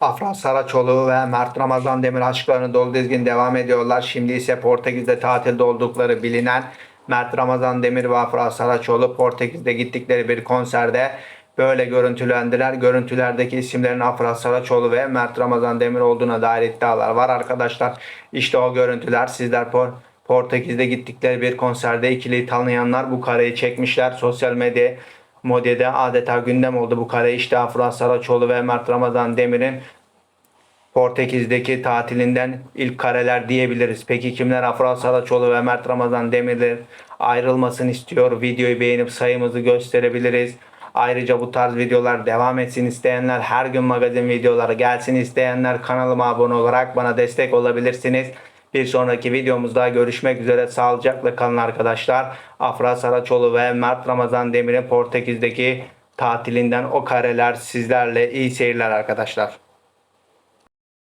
Afra Saraçoğlu ve Mert Ramazan Demir aşklarını dolu dizgin devam ediyorlar. Şimdi ise Portekiz'de tatilde oldukları bilinen Mert Ramazan Demir ve Afra Saraçoğlu Portekiz'de gittikleri bir konserde böyle görüntülendiler. Görüntülerdeki isimlerin Afra Saraçoğlu ve Mert Ramazan Demir olduğuna dair iddialar var arkadaşlar. İşte o görüntüler sizler Por- Portekiz'de gittikleri bir konserde ikiliyi tanıyanlar bu kareyi çekmişler. Sosyal medya medyada adeta gündem oldu bu kare. İşte Afra Saraçoğlu ve Mert Ramazan Demir'in Portekiz'deki tatilinden ilk kareler diyebiliriz. Peki kimler Afra Saraçoğlu ve Mert Ramazan Demir'in ayrılmasını istiyor? Videoyu beğenip sayımızı gösterebiliriz. Ayrıca bu tarz videolar devam etsin isteyenler, her gün magazin videoları gelsin isteyenler kanalıma abone olarak bana destek olabilirsiniz. Bir sonraki videomuzda görüşmek üzere. Sağlıcakla kalın arkadaşlar. Afra Saraçoğlu ve Mert Ramazan Demir'in Portekiz'deki tatilinden o kareler sizlerle iyi seyirler arkadaşlar.